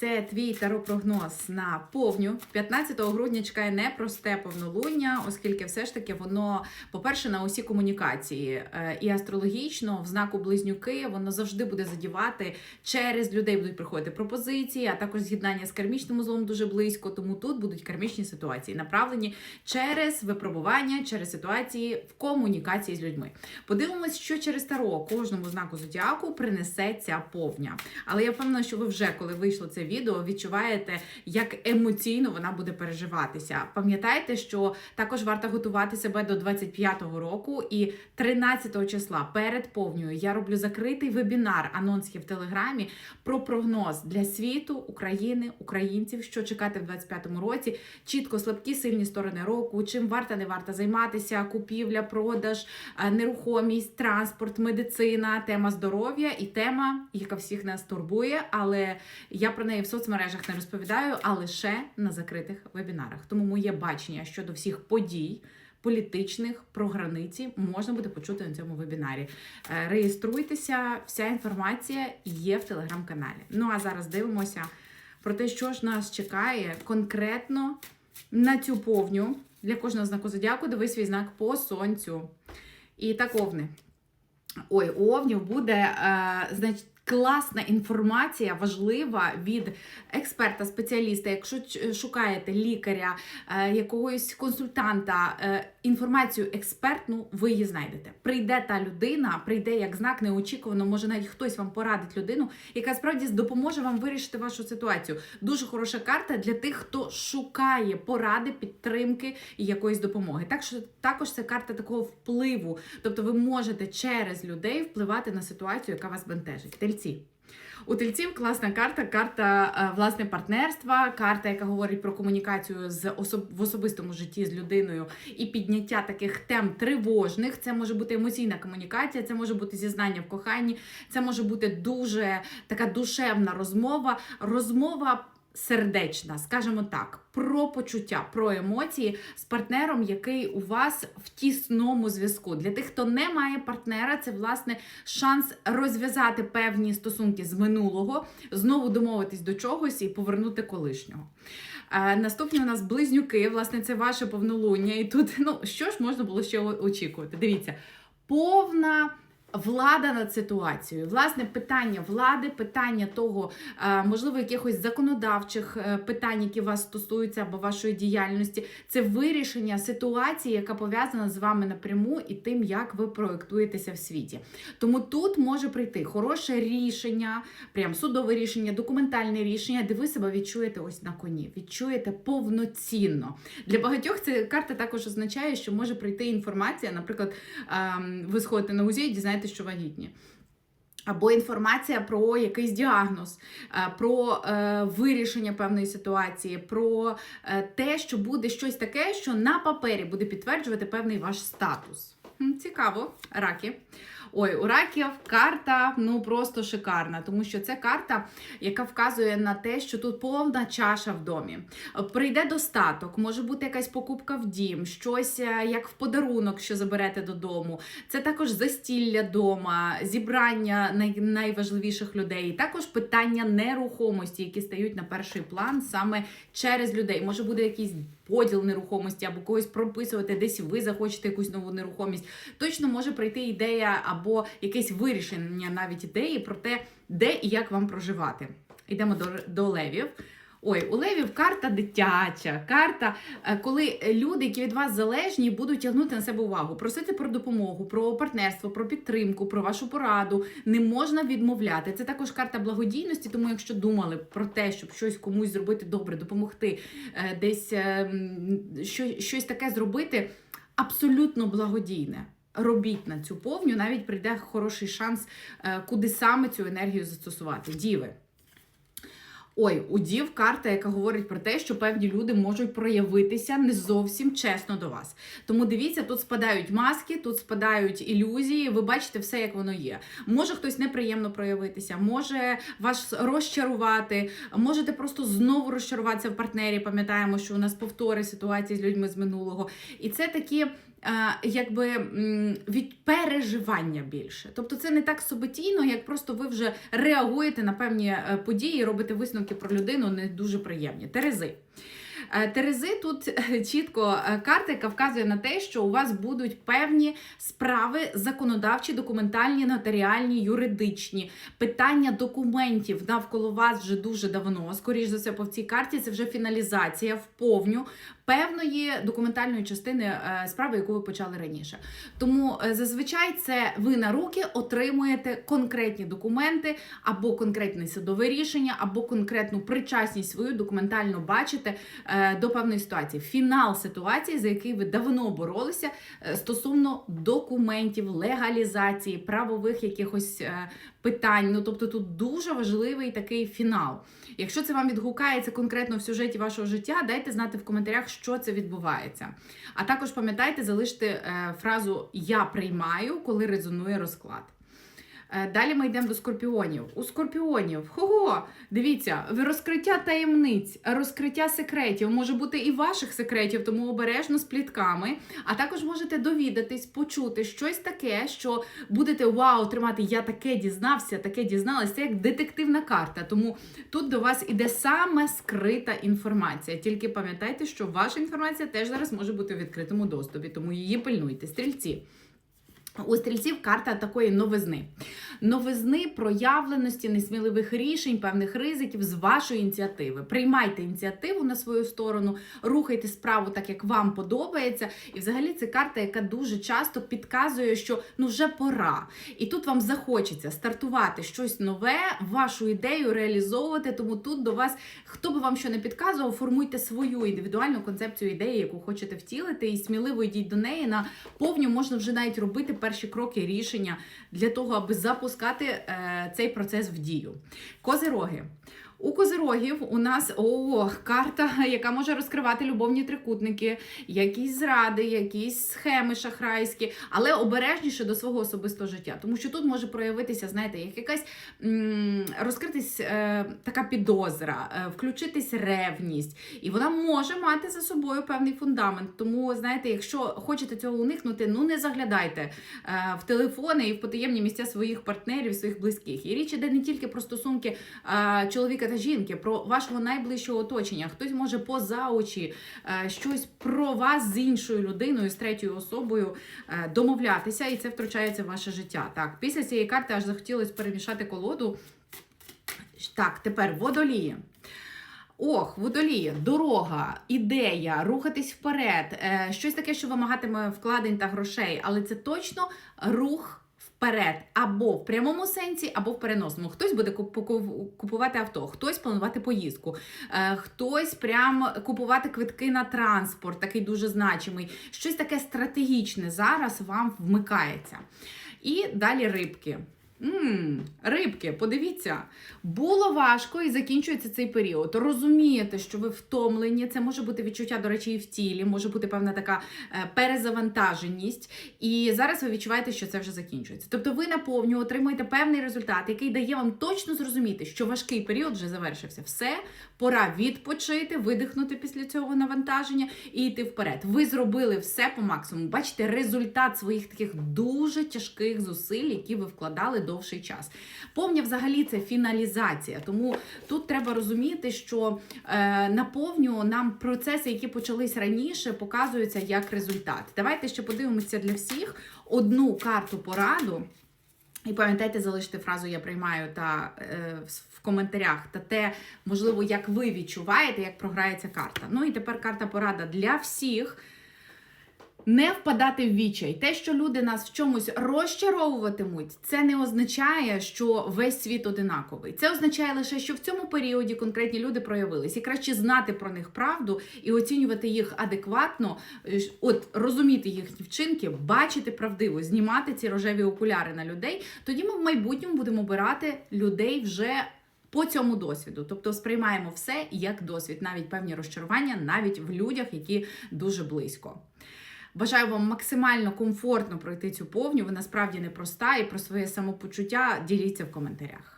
Це твій таропрогноз на повню. 15 грудня чекає непросте повнолуння, оскільки все ж таки воно, по-перше, на усі комунікації е, і астрологічно в знаку близнюки воно завжди буде задівати через людей будуть приходити пропозиції, а також з'єднання з кармічним узлом дуже близько. Тому тут будуть кармічні ситуації, направлені через випробування, через ситуації в комунікації з людьми. Подивимось, що через таро кожному знаку зодіаку принесе ця повня. Але я впевнена, що ви вже коли вийшло це відео, відчуваєте, як емоційно вона буде переживатися. Пам'ятайте, що також варто готувати себе до 25-го року, і 13-го числа перед повньою я роблю закритий вебінар, анонс є в телеграмі про прогноз для світу, України, українців, що чекати в 25-му році. Чітко слабкі сильні сторони року, чим варто не варто займатися, купівля, продаж, е, нерухомість, транспорт, медицина, тема здоров'я і тема, яка всіх нас турбує, але я про неї в соцмережах не розповідаю, а лише на закритих вебінарах. Тому моє бачення щодо всіх подій. Політичних про границі можна буде почути на цьому вебінарі. Е, Реєструйтеся, вся інформація є в телеграм-каналі. Ну а зараз дивимося про те, що ж нас чекає конкретно на цю повню. Для кожного знаку зодіаку дивись свій знак по сонцю. І так, овни. Ой, у овнів буде е, класна інформація, важлива від експерта, спеціаліста. Якщо шукаєте лікаря, е, якогось консультанта, е, інформацію експертну, ви її знайдете. Прийде та людина, прийде як знак неочікувано, може навіть хтось вам порадить людину, яка справді допоможе вам вирішити вашу ситуацію. Дуже хороша карта для тих, хто шукає поради, підтримки і якоїсь допомоги. Так що також це карта такого впливу. Тобто ви можете через людей впливати на ситуацію, яка вас бентежить. Тельці. У тельців класна карта, карта е, власне партнерства, карта, яка говорить про комунікацію з особ... в особистому житті з людиною і підняття таких тем тривожних. Це може бути емоційна комунікація, це може бути зізнання в коханні, це може бути дуже така душевна розмова, розмова. Сердечна, скажімо так, про почуття, про емоції з партнером, який у вас в тісному зв'язку. Для тих, хто не має партнера, це власне шанс розв'язати певні стосунки з минулого, знову домовитись до чогось і повернути колишнього. Е, Наступні у нас близнюки. Власне, це ваше повнолуння. І тут, ну що ж можна було ще очікувати? Дивіться, повна. Влада над ситуацією, власне, питання влади, питання того, е, можливо, якихось законодавчих е, питань, які вас стосуються або вашої діяльності, це вирішення ситуації, яка пов'язана з вами напряму і тим, як ви проєктуєтеся в світі. Тому тут може прийти хороше рішення, прям судове рішення, документальне рішення, де ви себе відчуєте ось на коні, відчуєте повноцінно. Для багатьох ця карта також означає, що може прийти інформація, наприклад, ем, ви сходите на УЗІ і дізнаєтесь, що вагітні. Або інформація про якийсь діагноз, е, про е, вирішення певної ситуації, про е, те, що буде щось таке, що на папері буде підтверджувати певний ваш статус. Цікаво, раки. Ой, у раків карта ну просто шикарна, тому що це карта, яка вказує на те, що тут повна чаша в домі. Прийде достаток, може бути якась покупка в дім, щось е, як в подарунок, що заберете додому. Це також застілля дома, зібрання найважливіших людей. Також питання нерухомості, які стають на перший план саме через людей. Може буде якийсь поділ нерухомості або когось прописувати, десь ви захочете якусь нову нерухомість. Точно може прийти ідея або якесь вирішення навіть ідеї про те, де і як вам проживати. Йдемо до, до левів. Ой, у левів карта дитяча, карта, е, коли люди, які від вас залежні, будуть тягнути на себе увагу, просити про допомогу, про партнерство, про підтримку, про вашу пораду. Не можна відмовляти. Це також карта благодійності, тому якщо думали про те, щоб щось комусь зробити добре, допомогти, е, десь е, щось таке зробити, абсолютно благодійне. Робіть на цю повню, навіть прийде хороший шанс, е, куди саме цю енергію застосувати. Діви. Ой, у дів карта, яка говорить про те, що певні люди можуть проявитися не зовсім чесно до вас. Тому дивіться, тут спадають маски, тут спадають ілюзії. Ви бачите все, як воно є. Може хтось неприємно проявитися, може вас розчарувати, можете просто знову розчаруватися в партнері. Пам'ятаємо, що у нас повтори ситуації з людьми з минулого. І це такі якби від переживання більше. Тобто це не так собитійно, як просто ви вже реагуєте на певні е, події, робите висновки про людину не дуже приємні. Терези. Е, Терези тут е, чітко е, карта, яка вказує на те, що у вас будуть певні справи законодавчі, документальні, нотаріальні, юридичні, питання документів навколо вас вже дуже давно. Скоріш за все, по цій карті це вже фіналізація вповню певної документальної частини справи, яку ви почали раніше. Тому зазвичай це ви на руки отримуєте конкретні документи або конкретне судове рішення, або конкретну причасність свою документально бачите до певної ситуації. Фінал ситуації, за який ви давно боролися е, стосовно документів, легалізації, правових якихось е, питань. Ну тобто тут дуже важливий такий фінал. Якщо це вам відгукається конкретно в сюжеті вашого життя, дайте знати в коментарях, що це відбувається. А також пам'ятайте залишити е, фразу Я приймаю, коли резонує розклад. Е, Далі ми йдемо до скорпіонів. У скорпіонів, хого, дивіться, розкриття таємниць, розкриття секретів, може бути і ваших секретів, тому обережно з плітками. А також можете довідатись, почути щось таке, що будете вау, тримати. Я таке дізнався, таке дізналась. Це як детективна карта. Тому тут до вас іде саме скрита інформація. Тільки пам'ятайте, що ваша інформація теж зараз може бути в відкритому доступі, тому її пильнуйте. Стрільці. У стрільців карта такої новизни. Новизни, проявленості, несміливих рішень, певних ризиків з вашої ініціативи. Приймайте ініціативу на свою сторону, рухайте справу так, як вам подобається. І взагалі це карта, яка дуже часто підказує, що ну вже пора. І тут вам захочеться стартувати щось нове, вашу ідею реалізовувати. Тому тут до вас, хто би вам що не підказував, формуйте свою індивідуальну концепцію ідеї, яку хочете втілити, і сміливо йдіть до неї. На повню можна вже навіть робити перші кроки рішення для того, аби запускати е, цей процес в дію. Козироги. У козирогів у нас о, карта, яка може розкривати любовні трикутники, якісь зради, якісь схеми шахрайські, але обережніше до свого особистого життя. Тому що тут може проявитися, знаєте, як якась розкритись е, така підозра, е, включитись ревність, і вона може мати за собою певний фундамент. Тому, знаєте, якщо хочете цього уникнути, ну не заглядайте е, в телефони і в потаємні місця своїх партнерів, своїх близьких. І річ іде не тільки про стосунки е, чоловіка та жінки, про вашого найближчого оточення. Хтось може поза очі е, щось про вас з іншою людиною, з третьою особою е, домовлятися, і це втручається в ваше життя. Так, після цієї карти аж захотілося перемішати колоду. Так, тепер водолії. Ох, водолії, дорога, ідея, рухатись вперед, е, щось таке, що вимагатиме вкладень та грошей, але це точно рух вперед, або в прямому сенсі, або в переносному. Хтось буде купувати авто, хтось планувати поїздку, е, хтось прям купувати квитки на транспорт, такий дуже значимий. Щось таке стратегічне зараз вам вмикається. І далі рибки. Мм, рибки, подивіться, було важко і закінчується цей період. Розумієте, що ви втомлені. Це може бути відчуття, до речі, і в тілі, може бути певна така е, перезавантаженість. І зараз ви відчуваєте, що це вже закінчується. Тобто ви наповню отримуєте певний результат, який дає вам точно зрозуміти, що важкий період вже завершився. Все, пора відпочити, видихнути після цього навантаження і йти вперед. Ви зробили все по максимуму. Бачите результат своїх таких дуже тяжких зусиль, які ви вкладали довший час. Повня взагалі це фіналізація. Тому тут треба розуміти, що е, наповню нам процеси, які почались раніше, показуються як результат. Давайте ще подивимося для всіх одну карту пораду. І пам'ятайте, залишити фразу Я приймаю та е, в коментарях та те, можливо, як ви відчуваєте, як програється карта. Ну і тепер карта порада для всіх. Не впадати в відчай. Те, що люди нас в чомусь розчаровуватимуть, це не означає, що весь світ одинаковий. Це означає лише, що в цьому періоді конкретні люди проявились, і краще знати про них правду і оцінювати їх адекватно, е, от розуміти їхні вчинки, бачити правдиво, знімати ці рожеві окуляри на людей. Тоді ми в майбутньому будемо обирати людей вже. По цьому досвіду, тобто сприймаємо все як досвід, навіть певні розчарування, навіть в людях, які дуже близько. Бажаю вам максимально комфортно пройти цю повню. Вона справді непроста і про своє самопочуття діліться в коментарях.